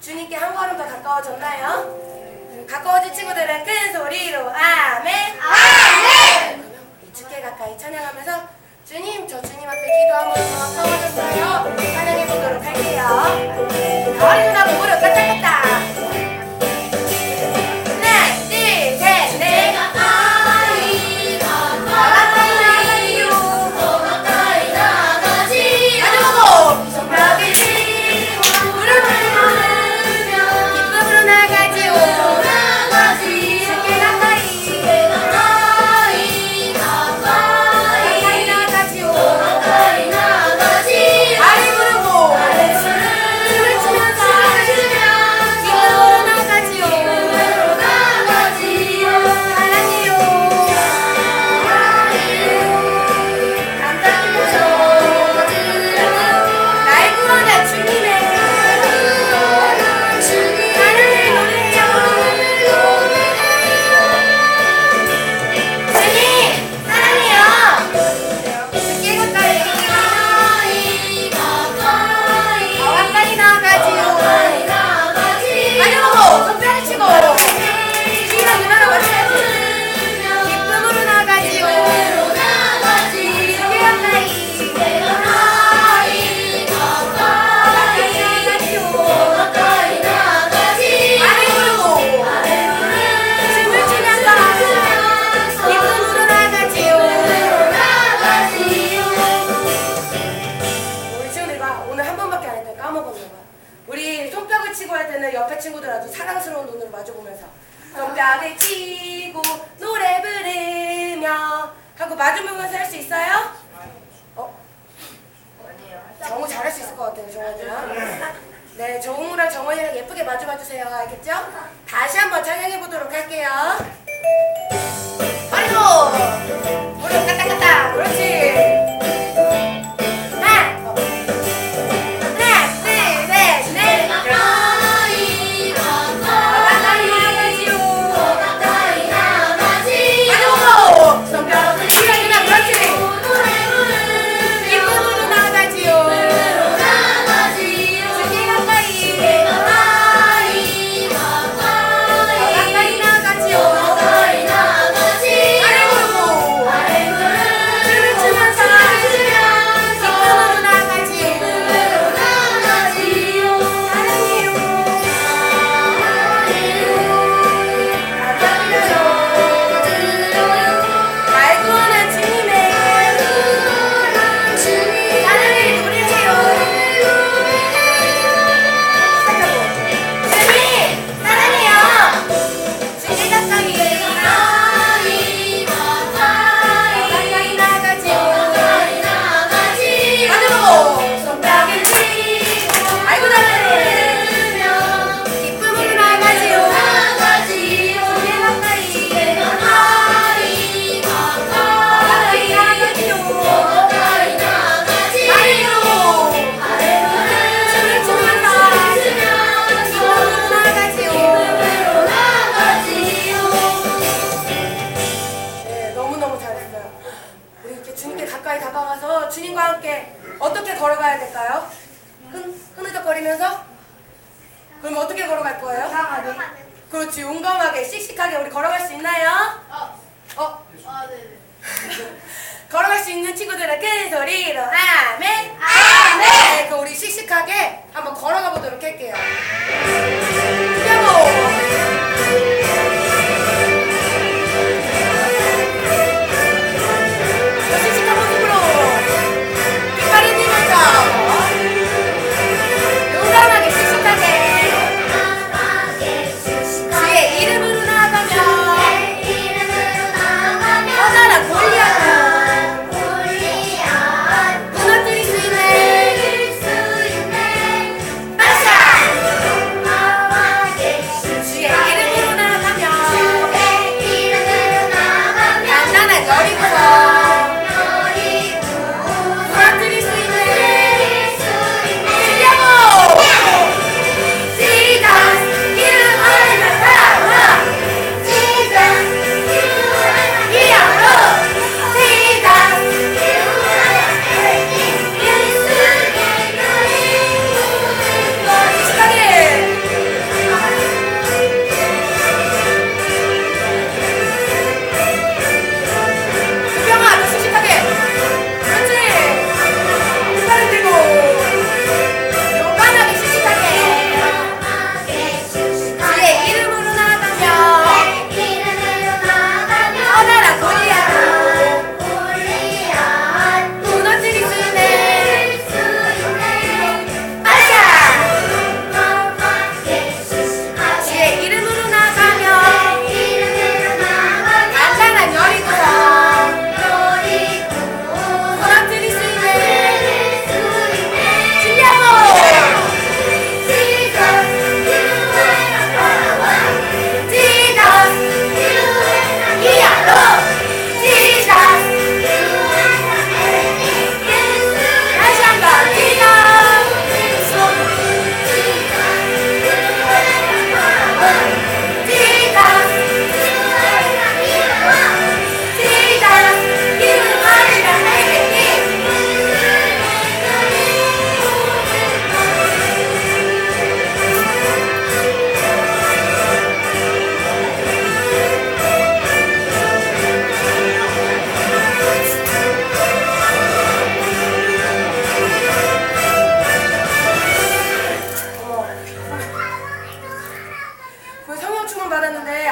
주님께 한 걸음 더 가까워졌나요? 음, 가까워진 친구들은 큰 소리로 아멘! 아멘! 주께 가까이 찬양하면서 주님, 저 주님 앞에 기도함으로 가까워졌어요. 찬양해보도록 할게요. 어린 누나 몸으로 까딱까딱! 용감하게 치고 노래 부르며 하고 맞으면서 할 수 있어요? 어? 정우 잘할 수 있을 것 같아요, 정원이랑. 네, 정우랑 정원이랑 예쁘게 마주 봐 주세요. 알겠죠? 다시 한번 찬양해 보도록 할게요. 어리고! 무릎 까딱까딱! 그렇지! 흐느적거리면서? 그럼 어떻게 걸어갈 거예요? 그렇지, 용감하게, 씩씩하게 우리 걸어갈 수 있나요? 어? 걸어갈 수 있는 친구들은 큰 소리로 아멘! 아멘! 네, 그럼 우리 씩씩하게 한번 걸어가 보도록 할게요. 야호!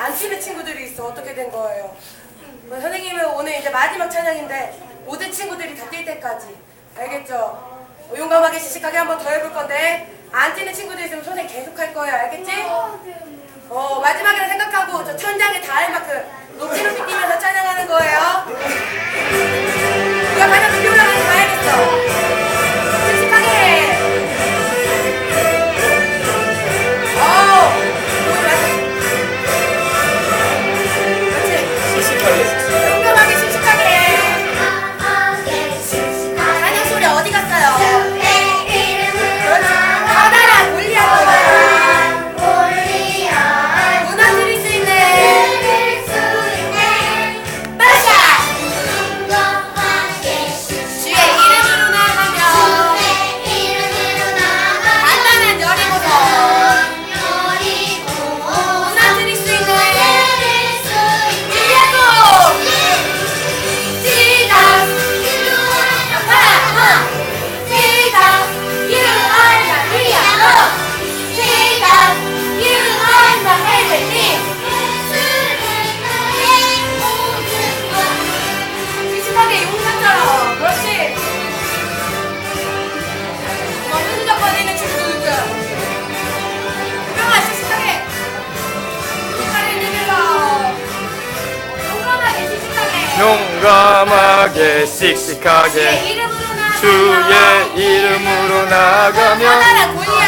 안 쓰는 친구들이 있어. 어떻게 된 거예요? 뭐, 선생님은 오늘 이제 마지막 찬양인데 모든 친구들이 다 뛸 때까지 알겠죠? 어, 용감하게 시식하게 한번 더 해볼 건데 안 뛰는 친구들 있으면 선생 계속 할 거예요. 알겠지? 어 마지막에 생각하고 저 천장에 닿을 만큼 높이 높이 뛰면서 찬양하는 거예요. 씩씩하게 주의 이름으로 나가며